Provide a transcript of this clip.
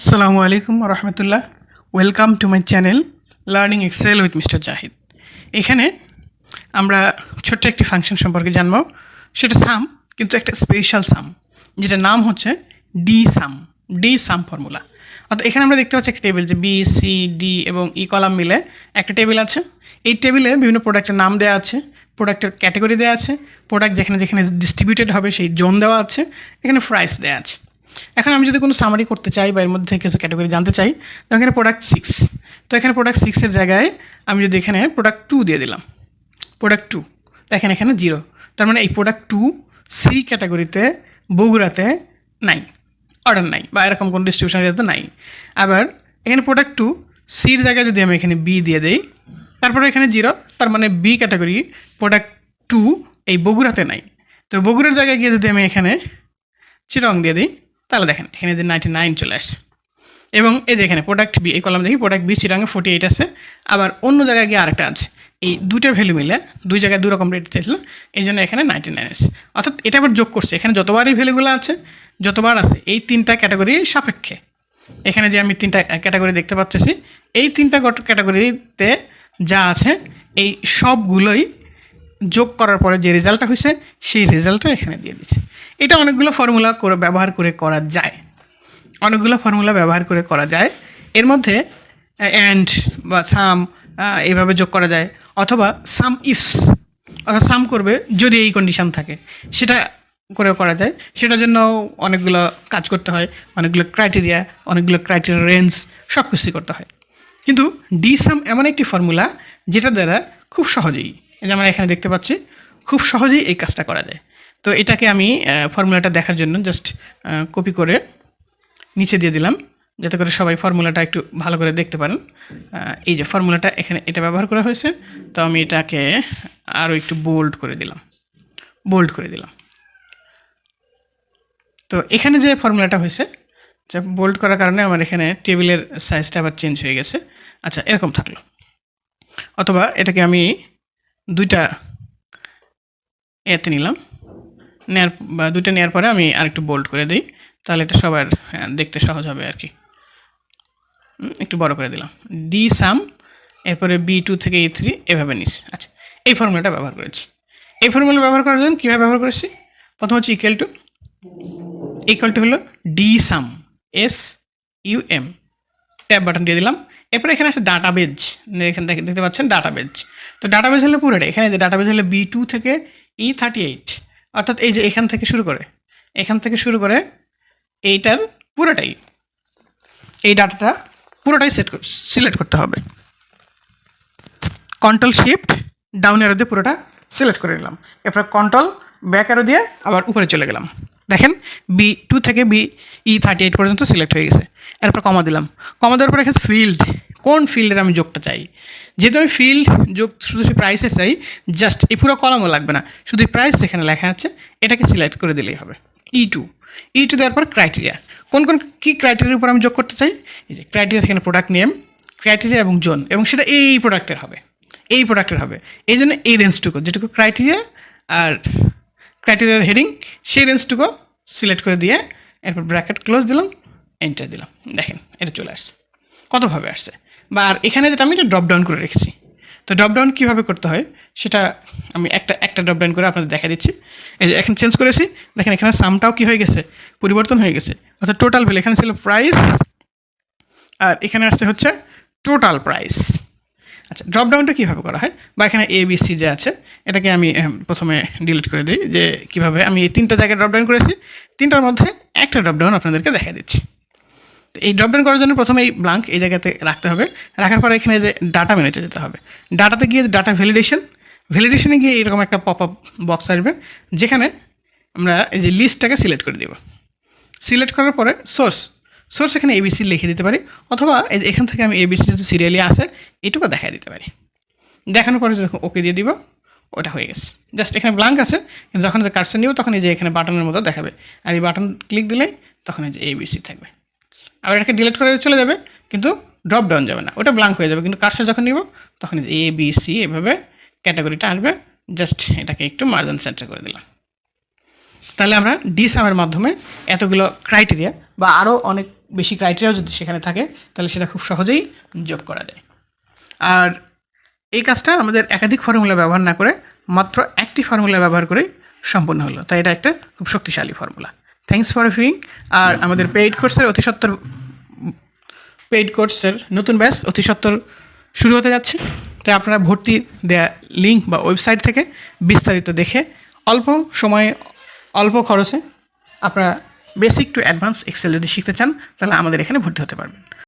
আসসালামু আলাইকুম রহমতুল্লাহ welcome to my channel learning Excel with mister Zahid এখানে আমরা ছোট্ট একটি ফাংশন সম্পর্কে জানব। সেটা সাম কিন্তু একটা স্পেশাল সাম যেটা নাম হচ্ছে D sum D sum formula অর্থাৎ এখানে আমরা দেখতে পাচ্ছি একটা টেবিল যে বি সি ডি এবং ই কলাম মিলে একটা টেবিল আছে। এই টেবিলে বিভিন্ন প্রোডাক্টের নাম দেওয়া আছে প্রোডাক্টের ক্যাটাগরি দেওয়া আছে প্রোডাক্ট যেখানে যেখানে ডিস্ট্রিবিউটেড হবে সেই জোন দেওয়া আছে, এখানে প্রাইস দেওয়া আছে। এখন আমি যদি কোনো সামারি করতে চাই বা এর মধ্যে কিছু ক্যাটাগরি জানতে চাই, তো এখানে প্রোডাক্ট সিক্স তো এখানে প্রোডাক্ট সিক্সের জায়গায় আমি যদি এখানে প্রোডাক্ট টু দিয়ে দিলাম প্রোডাক্ট টু দেখেন এখানে জিরো তার মানে এই প্রোডাক্ট টু সি ক্যাটাগরিতে বগুড়াতে নাই অর্ডার নাই, বা এরকম কোনো ডিস্ট্রিবিউশন এরিয়াতে নাই। আবার এখানে প্রোডাক্ট টু সির জায়গায় যদি আমি এখানে বি দিয়ে দিই, তারপরে এখানে জিরো তার মানে বি ক্যাটাগরি প্রোডাক্ট টু এই বগুড়াতে নাই। তো বগুড়ার জায়গায় গিয়ে যদি আমি এখানে চিরং দিয়ে দিই তাহলে দেখেন, এখানে যে নাইনটি নাইন চলে আসছে। এবং এই যে এখানে প্রোডাক্ট বি এই কলাম দেখি প্রোডাক্ট বি চিরাঙে ফোর্টি এইট আছে। আবার অন্য জায়গায় গিয়ে আরেকটা আছে। এই দুটো ভ্যালু মিলে, দুই জায়গায় দু রকম রেট চাইছিল, এই জন্য এখানে নাইনটি নাইন আছে অর্থাৎ এটা আবার যোগ করছে। এখানে যতবারই ভ্যালুগুলো আছে, যতবার আছে, এই তিনটা ক্যাটাগরি সাপেক্ষে। এখানে যে আমি তিনটা ক্যাটাগরি দেখতে পাচ্ছি এই তিনটা ক্যাটাগরিতে যা আছে, এই সবগুলোই যোগ করার পরে যে রেজাল্টটা হয়েছে, সেই রেজাল্টটা এখানে দিয়ে দিচ্ছে। এটা অনেকগুলো ফর্মুলা করে ব্যবহার করে করা যায়। অনেকগুলো ফর্মুলা ব্যবহার করে করা যায়। এর মধ্যে অ্যান্ড বা সাম এইভাবে যোগ করা যায়। অথবা সাম ইফস অর্থাৎ সাম করবে যদি এই কন্ডিশন থাকে। সেটা করেও করা যায়। সেটার জন্য অনেকগুলো কাজ করতে হয়। অনেকগুলো ক্রাইটেরিয়া অনেকগুলো ক্রাইটেরিয়া রেঞ্জ সব কিছুই করতে হয়। কিন্তু ডি সাম এমন একটি ফর্মুলা যেটা দ্বারা খুব সহজেই যে আমরা এখানে দেখতে পাচ্ছি, খুব সহজেই এই কাজটা করা যায়। তো এটাকে আমি ফর্মুলাটা দেখার জন্য জাস্ট কপি করে নিচে দিয়ে দিলাম, যাতে করে সবাই ফর্মুলাটা একটু ভালো করে দেখতে পারেন। এই যে ফর্মুলাটা এখানে এটা ব্যবহার করা হয়েছে, তো আমি এটাকে আরও একটু বোল্ড করে দিলাম বোল্ড করে দিলাম। তো এখানে যে ফর্মুলাটা হয়েছে, যে বোল্ড করার কারণে আমার এখানে টেবিলের সাইজটা আবার চেঞ্জ হয়ে গেছে। আচ্ছা এরকম থাকল। অথবা এটাকে আমি দুইটা এতে নিলাম। নেয়ার দুইটা নেওয়ার পরে আমি আরেকটু বোল্ড করে দিই। তাহলে এটা সবার হ্যাঁ, দেখতে সহজ হবে আর কি। একটু বড় করে দিলাম। ডি সাম এরপরে বি টু থেকে ই থ্রি এভাবে নিস। আচ্ছা এই ফর্মুলাটা ব্যবহার করেছি। এই ফর্মুলা ব্যবহার করার জন্য কীভাবে ব্যবহার করেছি? প্রথম হচ্ছে ইকুয়াল টু ইকুয়াল টু হলো D sum S U M tab button দিয়ে দিলাম। এরপরে এখানে আছে ডাটাবেজ এখানে দেখে- দেখতে পাচ্ছেন ডাটাবেজ তো ডাটাবেজ হলো পুরোটা। এখানে যে ডাটাবেজ হলো বি টু থেকে ই থার্টি এইট অর্থাৎ এই যে এখান থেকে শুরু করে, এখান থেকে শুরু করে এইটার পুরোটাই, এই ডাটাটা পুরোটাই সেট সিলেক্ট করতে হবে। কন্ট্রোল শিফট ডাউন এরো দিয়ে পুরোটা সিলেক্ট করে নিলাম। এরপর কন্ট্রোল ব্যাক অ্যারো দিয়ে আবার উপরে চলে গেলাম। দেখেন বি টু থেকে বি ই থার্টি এইট পর্যন্ত সিলেক্ট হয়ে গেছে। এরপর কমা দিলাম। কমা দেওয়ার পর এখানে ফিল্ড কোন ফিল্ডের আমি যোগটা চাই? যেহেতু আমি ফিল্ড যোগ শুধু সে প্রাইসে চাই জাস্ট এই পুরো কলমও লাগবে না। শুধু প্রাইস যেখানে লেখা আছে, এটাকে সিলেক্ট করে দিলেই হবে। ই টু ই টু দেওয়ার পর ক্রাইটেরিয়া কোন কোন কী ক্রাইটেরিয়ার উপর আমি যোগ করতে চাই? এই যে ক্রাইটেরিয়া সেখানে প্রোডাক্ট নেম ক্রাইটেরিয়া এবং জোন এবং সেটা এই প্রোডাক্টের হবে। এই প্রোডাক্টের হবে। এই জন্য এই রেঞ্জটুকু যেটুকু ক্রাইটেরিয়া আর ক্রাইটেরিয়ার হেডিং সেই রেঞ্জটুকু সিলেক্ট করে দিয়ে, এরপর ব্র্যাকেট ক্লোজ দিলাম এন্টার দিলাম। দেখেন, এটা চলে আসছে। কতভাবে আসছে? বা আর এখানে যেটা আমি এটা ড্রপ ডাউন করে রেখেছি। তো ড্রপ ডাউন কীভাবে করতে হয়? সেটা আমি একটা একটা ড্রপ ডাউন করে আপনাদের দেখা দিচ্ছি। এই যে এখন চেঞ্জ করেছি। দেখেন এখানে সামটাও কী হয়ে গেছে? পরিবর্তন হয়ে গেছে। অর্থাৎ টোটাল ভ্যালু এখানে ছিল প্রাইস আর এখানে আসছে হচ্ছে টোটাল প্রাইস আচ্ছা ড্রপ ডাউনটা কীভাবে করা হয়? বা এখানে এ বি সি যে আছে, এটাকে আমি প্রথমে ডিলিট করে দিই যে কীভাবে আমি এই তিনটা জায়গায় ড্রপ ডাউন করেছি। তিনটার মধ্যে একটা ড্রপ ডাউন আপনাদেরকে দেখা দিচ্ছি। এই ড্রপ ডাউন করার জন্য প্রথমে এই ব্লাঙ্ক এই জায়গাতে রাখতে হবে। রাখার পরে এখানে যে ডাটা মেনুতে যেতে হবে। ডাটাতে গিয়ে ডাটা ভ্যালিডেশন ভ্যালিডেশনে গিয়ে এরকম একটা পপ আপ বক্স আসবে, যেখানে আমরা এই যে লিস্টটাকে সিলেক্ট করে দেব। সিলেক্ট করার পরে সোর্স সোর্স এখানে এবিসি লিখে দিতে পারি, অথবা এই যে এখান থেকে আমি এবিসি যেহেতু সিরিয়ালি আছে, এটুকু দেখা দিতে পারি। দেখানোর পরে যখন ওকে দিয়ে দিব, ওটা হয়ে গেছে। জাস্ট এখানে ব্লাঙ্ক আছে যখন কার্সন নিব, তখন এই যে এখানে বাটনের মতো দেখাবে। আর এই বাটন ক্লিক দিলে তখন এই যে এবিসি থাকবে। আবার এটাকে ডিলিট করে চলে যাবে, কিন্তু ড্রপ ডাউন যাবে না। ওটা ব্লাঙ্ক হয়ে যাবে, কিন্তু কার্সর যখন নিব, তখন এ বি সি এভাবে ক্যাটাগরিটা আসবে। জাস্ট এটাকে একটু মার্জিন সেন্টার করে দিলাম। তাহলে আমরা ডি সামের মাধ্যমে এতগুলো ক্রাইটেরিয়া বা আরও অনেক বেশি ক্রাইটেরিয়াও যদি সেখানে থাকে, তাহলে সেটা খুব সহজেই জব করা যায়। আর এই কাজটা আমাদের একাধিক ফর্মুলা ব্যবহার না করে, মাত্র একটি ফর্মুলা ব্যবহার করেই সম্পন্ন হলো। তাই এটা একটা খুব শক্তিশালী ফর্মুলা থ্যাংকস ফর ভিউইং আর আমাদের পেইড কোর্সের অতি সত্তর পেইড কোর্সের নতুন ব্যাচ অতি সত্তর শুরু হতে যাচ্ছে। তাই আপনারা ভর্তি দেয়া লিঙ্ক বা ওয়েবসাইট থেকে বিস্তারিত দেখে অল্প সময়ে, অল্প খরচে আপনারা বেসিক টু অ্যাডভান্স এক্সেল যদি শিখতে চান, তাহলে আমাদের এখানে ভর্তি হতে পারবেন।